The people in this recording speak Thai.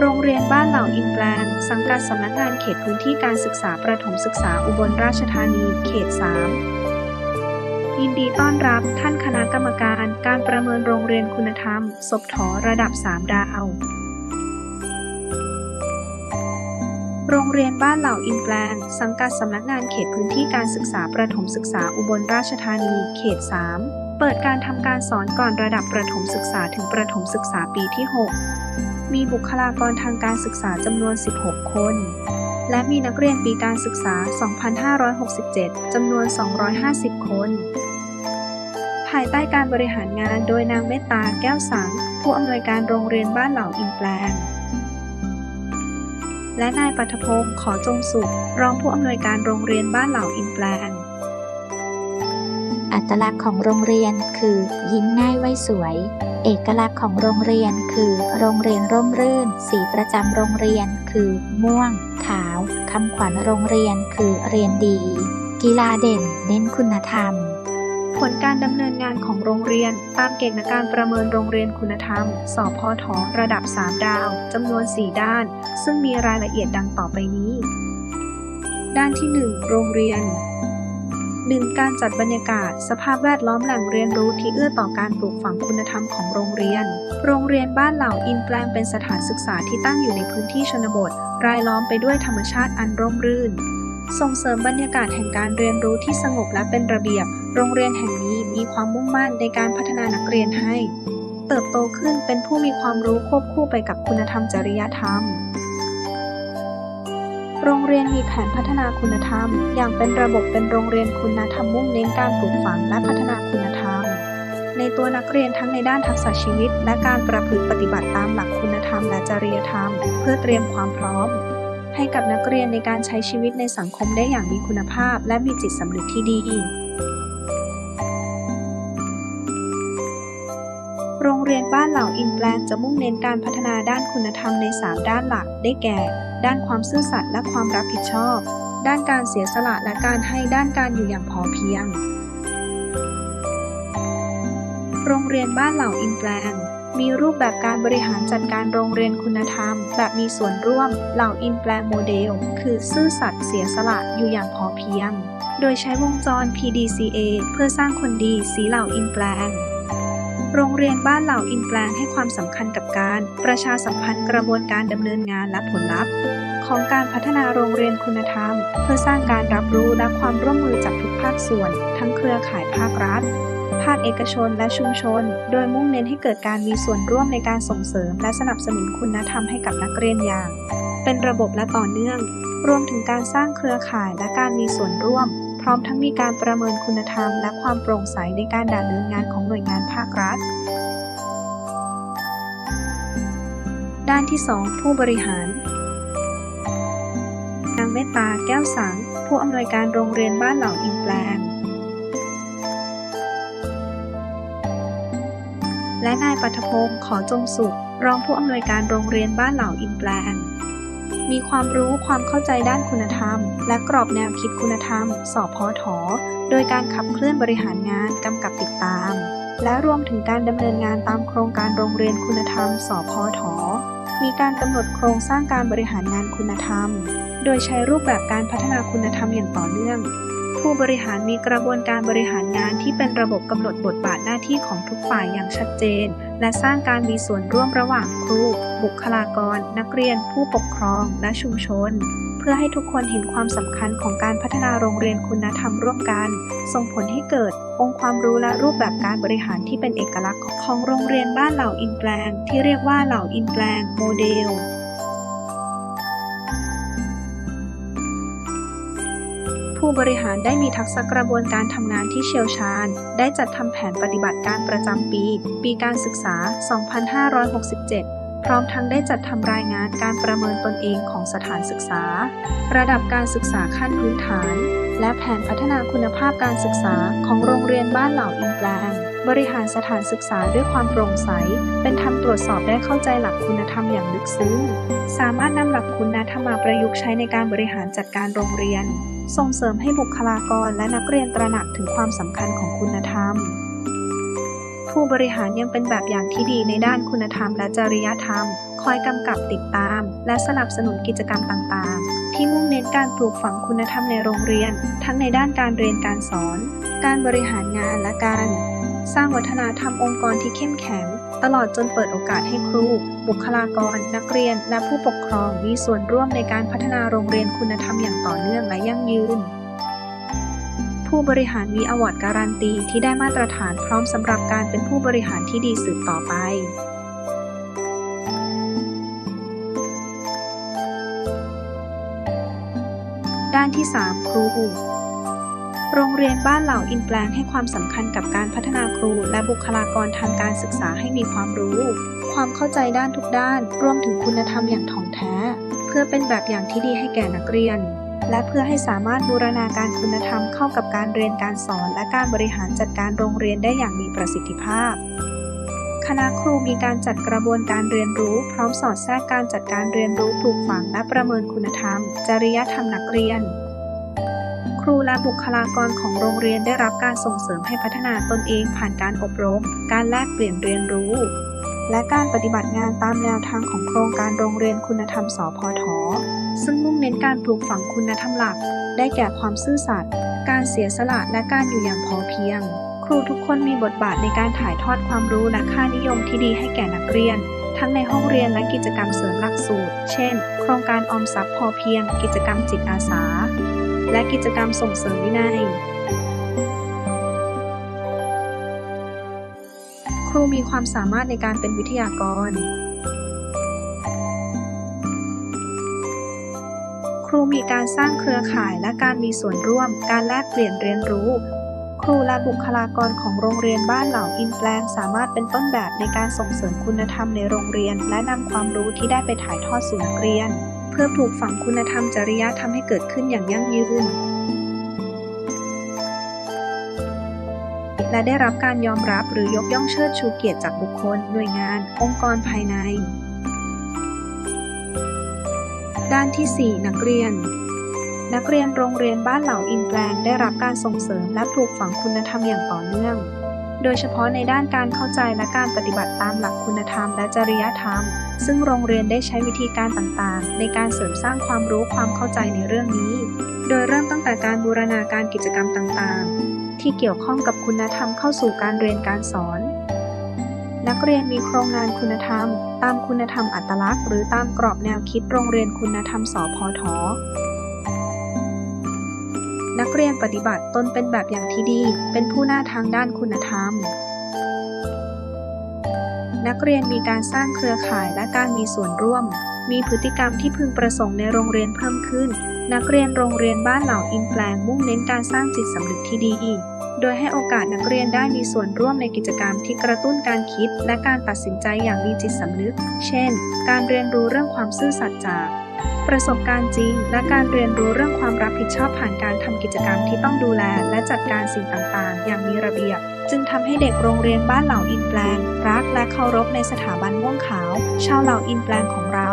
โรงเรียนบ้านเหล่าอินแปลงสังกัดสำนักงานเขตพื้นที่การศึกษาประถมศึกษาอุบลราชธานี เขต 3 ยินดีต้อนรับท่านคณะกรรมการการประเมินโรงเรียนคุณธรรมศบถระดับ 3 ดาว โรงเรียนบ้านเหล่าอินแปลงสังกัดสำนักงานเขตพื้นที่การศึกษาประถมศึกษาอุบลราชธานี เขต 3 เปิดการทำการสอนก่อนระดับประถมศึกษาถึงประถมศึกษาปีที่ 6 มีบุคลากรทางการศึกษาจำนวน 16 คน และมีนักเรียนปีการศึกษา 2567 จำนวน 250 คน ภายใต้การบริหารงานโดยนางเมตตาแก้วสัง ผู้อำนวยการโรงเรียนบ้านเหล่าอินแปลง และนายปัทพงศ์ขอจงสุข รองผู้อำนวยการโรงเรียนบ้านเหล่าอินแปลง อัตลักษณ์ของโรงเรียนคือยิ้มง่ายไว้สวย เอกลักษณ์ของโรงเรียนคือ โรงเรียนร่มรื่น สีประจำโรงเรียนคือม่วง ขาวคำขวัญโรงเรียนคือเรียนดี กีฬาเด่น เน้นคุณธรรม ผลการดำเนินงานของโรงเรียน ตามเกณฑ์การประเมินโรงเรียนคุณธรรม สอบพอทระดับ 3 ดาวจำนวน 4 ด้าน ซึ่งมีรายละเอียดดังต่อไปนี้ ด้านที่ 1 โรงเรียน 1. การจัดบรรยากาศ สภาพแวดล้อมแหล่งเรียนรู้ที่เอื้อต่อการปลูกฝังคุณธรรมของโรงเรียน โรงเรียนบ้านเหล่าอินแปลงเป็นสถานศึกษาที่ตั้งอยู่ในพื้นที่ชนบท รายล้อมไปด้วยธรรมชาติอันร่มรื่น ส่งเสริมบรรยากาศแห่งการเรียนรู้ที่สงบและเป็นระเบียบ โรงเรียนแห่งนี้มีความมุ่งมั่นในการพัฒนานักเรียนให้ เติบโตขึ้นเป็นผู้มีความรู้ควบคู่ไปกับคุณธรรมจริยธรรม โรงเรียนมีแผนพัฒนาคุณธรรม อย่างเป็นระบบเป็นโรงเรียนคุณธรรมมุ่งเน้นการปลูกฝังและพัฒนาคุณธรรม ในตัวนักเรียนทั้งในด้านทักษะชีวิต และการประพฤติปฏิบัติตามหลักคุณธรรมและจริยธรรม เพื่อเตรียมความพร้อม ให้กับนักเรียนในการใช้ชีวิตในสังคมได้อย่างมีคุณภาพ และมีจิตสำนึกที่ดีโรงเรียนบ้านเหล่าอินแปลงจะมุ่งเน้นการพัฒนาด้านคุณธรรมใน 3 ด้านหลักได้แก่ ด้านความซื่อสัตย์และความรับผิดชอบ ด้านการเสียสละและการให้ด้านการอยู่อย่างพอเพียง โรงเรียนบ้านเหล่าอินแปลงมีรูปแบบการบริหารจัดการโรงเรียนคุณธรรม แบบมีส่วนร่วมเหล่าอินแปลงโมเดล คือซื่อสัตย์เสียสละอยู่อย่างพอเพียง โดยใช้วงจร PDCA เพื่อสร้างคนดีสีเหล่าอินแปลง โรงเรียนบ้านเหล่าอินแปลงให้ความสำคัญกับการ ประชาสัมพันธ์กระบวนการดำเนินงานและผลลัพธ์ ของการพัฒนาโรงเรียนคุณธรรม เพื่อสร้างการรับรู้และความร่วมมือจากทุกภาคส่วน ทั้งเครือข่ายภาครัฐภาคเอกชนและชุมชน โดยมุ่งเน้นให้เกิดการมีส่วนร่วมในการส่งเสริม และสนับสนุนคุณธรรมให้กับนักเรียนอย่าง เป็นระบบและต่อเนื่อง รวมถึงการสร้างเครือข่ายและการมีส่วนร่วม ร้อมทั้งมีการประเมินคุณธรรม และความโปร่งใสในการดำเนินงานของหน่วยงานภาครัฐ ด้านที่ 2 ผู้บริหาร นางเมตตาแก้วสัง ผู้อำนวยการโรงเรียนบ้านเหล่าอินแปลง และนายปัทพงศ์ขอจงสุข รองผู้อำนวยการโรงเรียนบ้านเหล่าอินแปลง มีความรู้ความเข้าใจด้านคุณธรรม และกรอบแนวคิดคุณธรรม สอบพอถอโดยการขับเคลื่อนบริหารงานกำกับติดตาม และรวมถึงการดำเนินงานตามโครงการโรงเรียนคุณธรรมสพทมีการกำหนดโครงสร้างการบริหารงานคุณธรรม โดยใช้รูปแบบการพัฒนาคุณธรรมอย่างต่อเนื่อง ผู้บริหารมีกระบวนการบริหารงานที่เป็นระบบกำหนดบทบาทหน้าที่ของทุกฝ่ายอย่างชัดเจน และสร้างการมีส่วนร่วมระหว่างครู บุคลากร นักเรียน ผู้ปกครอง และชุมชน เพื่อให้ทุกคนเห็นความสำคัญของการพัฒนาโรงเรียนคุณธรรมร่วมกัน ส่งผลให้เกิด องค์ความรู้และรูปแบบการบริหารที่เป็นเอกลักษณ์ของโรงเรียนบ้านเหล่าอินแปลงที่เรียกว่าเหล่าอินแปลงโมเดล ผู้บริหารได้มีทักษะกระบวนการทำงานที่เชี่ยวชาญ ได้จัดทำแผนปฏิบัติการประจำปี ปีการศึกษา 2567พร้อมทั้งได้จัดทำรายงานการประเมินตนเองของสถานศึกษา ระดับการศึกษาขั้นพื้นฐาน และแผนพัฒนาคุณภาพการศึกษาของโรงเรียนบ้านเหล่าอินแปลง บริหารสถานศึกษาด้วยความโปร่งใส เป็นธรรมตรวจสอบได้เข้าใจหลักคุณธรรมอย่างลึกซึ้ง สามารถนำหลักคุณธรรมมาประยุกต์ใช้ในการบริหารจัดการโรงเรียน ส่งเสริมให้บุคลากรและนักเรียนตระหนักถึงความสำคัญของคุณธรรม ผู้บริหารยังเป็นแบบอย่างที่ดีในด้านคุณธรรมและจริยธรรม คอยกำกับติดตาม และสนับสนุนกิจกรรมต่างๆ ที่มุ่งเน้นการปลูกฝังคุณธรรมในโรงเรียน ทั้งในด้านการเรียนการสอน การบริหารงานและการ สร้างวัฒนธรรมองค์กรที่เข้มแข็ง ตลอดจนเปิดโอกาสให้ครู บุคลากร นักเรียน และผู้ปกครองมีส่วนร่วมในการพัฒนาโรงเรียนคุณธรรมอย่างต่อเนื่องและยั่งยืน ผู้บริหารมีอวอร์ดการันตีที่ได้มาตรฐานพร้อมสำหรับการเป็นผู้บริหารที่ดีสืบต่อไปด้านที่ 3 ครู โรงเรียนบ้านเหล่าอินแปลงให้ความสำคัญกับการพัฒนาครูและบุคลากรทางการศึกษาให้มีความรู้ ความเข้าใจด้านทุกด้าน รวมถึงคุณธรรมอย่างถ่องแท้ เพื่อเป็นแบบอย่างที่ดีให้แก่นักเรียน และเพื่อให้สามารถบูรณาการคุณธรรมเข้ากับการเรียนการสอนและการบริหารจัดการโรงเรียนได้อย่างมีประสิทธิภาพคณะครูมีการจัดกระบวนการเรียนรู้พร้อมสอดแทรกการจัดการเรียนรู้ปลูกฝังและประเมินคุณธรรม จริยธรรมนักเรียน ครูและบุคลากรของโรงเรียนได้รับการส่งเสริมให้พัฒนาตนเองผ่านการอบรม การแลกเปลี่ยนเรียนรู้ และการปฏิบัติงานตามแนวทางของโครงการโรงเรียนคุณธรรมสพท ซึ่งมุ่งเน้นการปลูกฝังคุณธรรมหลัก ได้แก่ความซื่อสัตย์ การเสียสละและการอยู่อย่างพอเพียง ครูทุกคนมีบทบาทในการถ่ายทอดความรู้และค่านิยมที่ดีให้แก่นักเรียนทั้งในห้องเรียนและกิจกรรมเสริมหลักสูตร เช่น โครงการออมทรัพย์พอเพียง กิจกรรมจิตอาสา และกิจกรรมส่งเสริมวินัย ครูมีความสามารถในการเป็นวิทยากร ครูมีการสร้างเครือข่ายและการมีส่วนร่วม การแลกเปลี่ยนเรียนรู้ครูและบุคลากรของโรงเรียนบ้านเหล่าอินแปลงสามารถเป็นต้นแบบในการส่งเสริมคุณธรรมในโรงเรียน และนำความรู้ที่ได้ไปถ่ายทอดสู่นักเรียน เพื่อปลูกฝังคุณธรรมจริยธรรมให้เกิดขึ้นอย่างยั่งยืน และได้รับการยอมรับหรือยกย่องเชิดชูเกียรติจากบุคคล หน่วยงาน องค์กรภายใน ด้านที่ 4 นักเรียน นักเรียนโรงเรียนบ้านเหล่าอินแปลงได้รับการส่งเสริมและปลูกฝังคุณธรรมอย่างต่อเนื่อง โดยเฉพาะในด้านการเข้าใจและการปฏิบัติตามหลักคุณธรรมและจริยธรรม ซึ่งโรงเรียนได้ใช้วิธีการต่างๆ ในการเสริมสร้างความรู้ความเข้าใจในเรื่องนี้ โดยเริ่มตั้งแต่การบูรณาการกิจกรรมต่างๆ ที่เกี่ยวข้องกับคุณธรรมเข้าสู่การเรียนการสอน นักเรียนมีโครงงานคุณธรรม ตามคุณธรรมอัตลักษณ์ หรือตามกรอบแนวคิดโรงเรียนคุณธรรมสพทนักเรียนปฏิบัติตนเป็นแบบอย่างที่ดี เป็นผู้หน้าทางด้านคุณธรรม นักเรียนมีการสร้างเครือข่ายและการมีส่วนร่วม มีพฤติกรรมที่พึงประสงค์ในโรงเรียนเพิ่มขึ้น นักเรียนโรงเรียนบ้านเหล่าอินแปลงมุ่งเน้นการสร้างจิตสำนึกที่ดีอีก โดยให้โอกาสนักเรียนได้มีส่วนร่วมในกิจกรรมที่กระตุ้นการคิด และการตัดสินใจอย่างมีจิตสำนึก เช่น การเรียนรู้เรื่องความซื่อสัตย์จาก ประสบการณ์จริง และการเรียนรู้เรื่องความรับผิดชอบผ่านการทำกิจกรรมที่ต้องดูแล และจัดการสิ่งต่าง ๆ อย่างมีระเบียบ จึงทำให้เด็กโรงเรียนบ้านเหล่าอินแปลง รักและเคารพในสถาบันม่วงขาว ชาวเหล่าอินแปลงของเรา